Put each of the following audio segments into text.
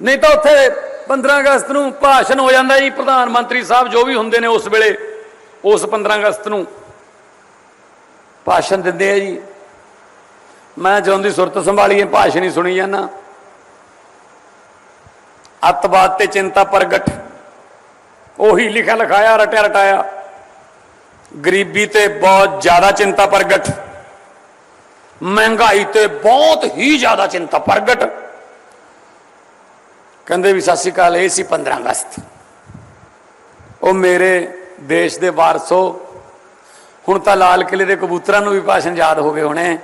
ਨਹੀਂ ਤਾਂ ਉੱਥੇ 15 ਅਗਸਤ ਨੂੰ ਭਾਸ਼ਣ ਹੋ ਜਾਂਦਾ ਜੀ, ਪ੍ਰਧਾਨ ਮੰਤਰੀ ਸਾਹਿਬ ਜੋ ਵੀ ਹੁੰਦੇ ਨੇ ਉਸ ਵੇਲੇ, ਉਸ 15 ਅਗਸਤ ਨੂੰ ਭਾਸ਼ਣ ਦਿੰਦੇ ਆ ਜੀ। ਮੈਂ ਚਾਹੁੰਦੀ ਸੁਰਤ ਸੰਭਾਲੀਏ ਭਾਸ਼ਣ ਹੀ ਸੁਣੀ ਜਾਂਦਾ। ਅੱਤਵਾਦ ਤੇ ਚਿੰਤਾ ਪ੍ਰਗਟ, ਉਹੀ ਲਿਖਿਆ ਲਿਖਾਇਆ, ਰਟਿਆ ਰਟਾਇਆ। ਗਰੀਬੀ ਤੇ ਬਹੁਤ ਜ਼ਿਆਦਾ ਚਿੰਤਾ ਪ੍ਰਗਟ, ਮਹਿੰਗਾਈ ਤੇ ਬਹੁਤ ਹੀ ਜ਼ਿਆਦਾ ਚਿੰਤਾ ਪ੍ਰਗਟ। ਕਹਿੰਦੇ ਵੀ ਸਤਿ ਸ਼੍ਰੀ ਅਕਾਲ, ਇਹ ਸੀ 15 ਅਗਸਤ। ਉਹ ਮੇਰੇ ਦੇਸ਼ ਦੇ ਵਾਰਸੋ, ਹੁਣ ਤਾਂ ਲਾਲ ਕਿਲੇ ਦੇ ਕਬੂਤਰਾਂ ਨੂੰ ਵੀ ਭਾਸ਼ਣ ਯਾਦ ਹੋ ਗਏ ਹੋਣੇ।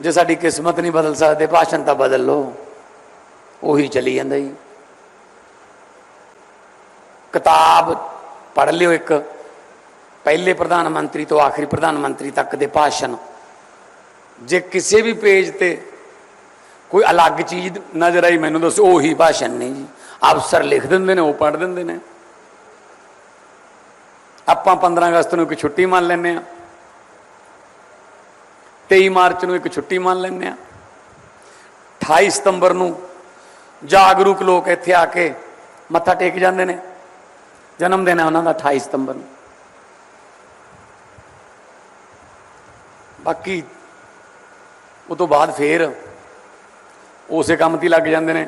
ਜੇ ਸਾਡੀ ਕਿਸਮਤ ਨਹੀਂ ਬਦਲ ਸਕਦੇ, ਭਾਸ਼ਣ ਤਾਂ ਬਦਲ ਲਓ। ਉਹੀ ਚਲੀ ਜਾਂਦਾ ਜੀ। ਕਿਤਾਬ ਪੜ੍ਹ ਲਿਓ ਇੱਕ, ਪਹਿਲੇ ਪ੍ਰਧਾਨ ਮੰਤਰੀ ਤੋਂ ਆਖਰੀ ਪ੍ਰਧਾਨ ਮੰਤਰੀ ਤੱਕ ਦੇ ਭਾਸ਼ਣ। ਜੇ ਕਿਸੇ ਵੀ ਪੇਜ ਤੇ ਕੋਈ ਅਲੱਗ ਚੀਜ਼ ਨਜ਼ਰ ਆਈ, ਮੈਨੂੰ ਦੱਸੋ, ਉਹੀ ਭਾਸ਼ਣ ਨਹੀਂ ਜੀ। ਅਫਸਰ ਲਿਖ ਦਿੰਦੇ ਨੇ, ਉਹ ਪੜ੍ਹ ਦਿੰਦੇ ਨੇ। ਆਪਾਂ 15 ਅਗਸਤ ਨੂੰ ਇੱਕ ਛੁੱਟੀ ਮੰਨ ਲੈਂਦੇ ਆ 23 ਮਾਰਚ ਨੂੰ ਇੱਕ ਛੁੱਟੀ ਮੰਨ ਲੈਂਦੇ ਆ 28 ਸਤੰਬਰ ਨੂੰ ਜਾਗਰੂਕ ਲੋਕ ਇੱਥੇ ਆ ਕੇ ਮੱਥਾ ਟੇਕ ਜਾਂਦੇ ਨੇ। ਜਨਮ ਦਿਨ ਹੈ ਉਹਨਾਂ ਦਾ 28 ਸਤੰਬਰ ਨੂੰ। ਬਾਕੀ ਉਹ ਤੋਂ ਬਾਅਦ ਫੇਰ ਉਸੇ ਕੰਮ ਤੇ ਹੀ ਲੱਗ ਜਾਂਦੇ ਨੇ।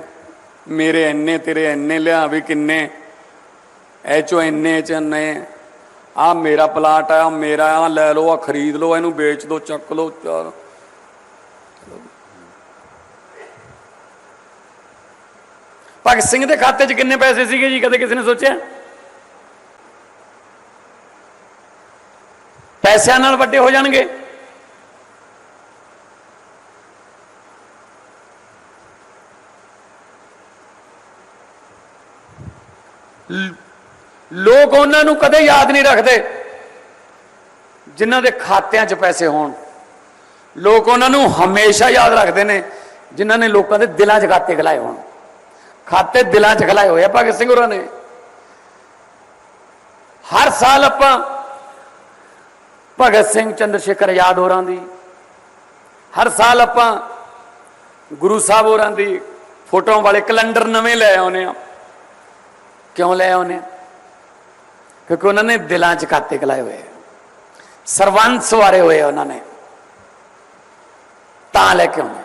ਮੇਰੇ ਇੰਨੇ, ਤੇਰੇ ਇੰਨੇ, ਲਿਆ ਵੀ ਕਿੰਨੇ। ਐ ਚੋ ਇੰਨੇ ਚ ਇੰਨੇ। ਆ ਮੇਰਾ ਪਲਾਟ ਆ ਮੇਰਾ ਆ ਲੈ ਲਓ ਆ ਖਰੀਦ ਲਓ, ਇਹਨੂੰ ਵੇਚ ਦਿਓ ਚੱਕ ਲਓ, ਚਾਰ। ਭਗਤ ਸਿੰਘ ਦੇ ਖਾਤੇ 'ਚ ਕਿੰਨੇ ਪੈਸੇ ਸੀਗੇ ਜੀ? ਕਦੇ ਕਿਸੇ ਨੇ ਸੋਚਿਆ? ਪੈਸਿਆਂ ਨਾਲ ਵੱਡੇ ਹੋ ਜਾਣਗੇ। ਲੋਕ ਉਹਨਾਂ ਨੂੰ ਕਦੇ ਯਾਦ ਨਹੀਂ ਰੱਖਦੇ ਜਿਨ੍ਹਾਂ ਦੇ ਖਾਤਿਆਂ 'ਚ ਪੈਸੇ ਹੋਣ। ਲੋਕ ਉਹਨਾਂ ਨੂੰ ਹਮੇਸ਼ਾ ਯਾਦ ਰੱਖਦੇ ਨੇ ਜਿਨ੍ਹਾਂ ਨੇ ਲੋਕਾਂ ਦੇ ਦਿਲਾਂ 'ਚ ਖਾਤੇ ਖਲਾਏ ਹੋਣ। ਖਾਤੇ ਦਿਲਾਂ 'ਚ ਖਲਾਏ ਹੋਏ ਆ ਭਗਤ ਸਿੰਘ ਹੋਰਾਂ ਨੇ। ਹਰ ਸਾਲ ਆਪਾਂ ਭਗਤ ਸਿੰਘ ਚੰਦਰ ਸ਼ੇਖਰ ਆਜ਼ਾਦ ਹੋਰਾਂ ਦੀ, ਹਰ ਸਾਲ ਆਪਾਂ ਗੁਰੂ ਸਾਹਿਬ ਹੋਰਾਂ ਦੀ ਫੋਟੋਆਂ ਵਾਲੇ ਕੈਲੰਡਰ ਨਵੇਂ ਲੈ ਆਉਨੇ ਆ ਕਿਉਂ ਲੈ ਉਹਨੇ? ਕਿਉਂਕਿ ਉਹਨਾਂ ਨੇ ਦਿਲਾਂ 'ਚ ਖਾਤੇ ਖਲਾਏ ਹੋਏ ਸਰਵੰਸ ਵਾਰੇ ਹੋਏ ਆ ਉਹਨਾਂ ਨੇ। ਤਾਂ ਲੈ ਕੇ ਆਉਨੇ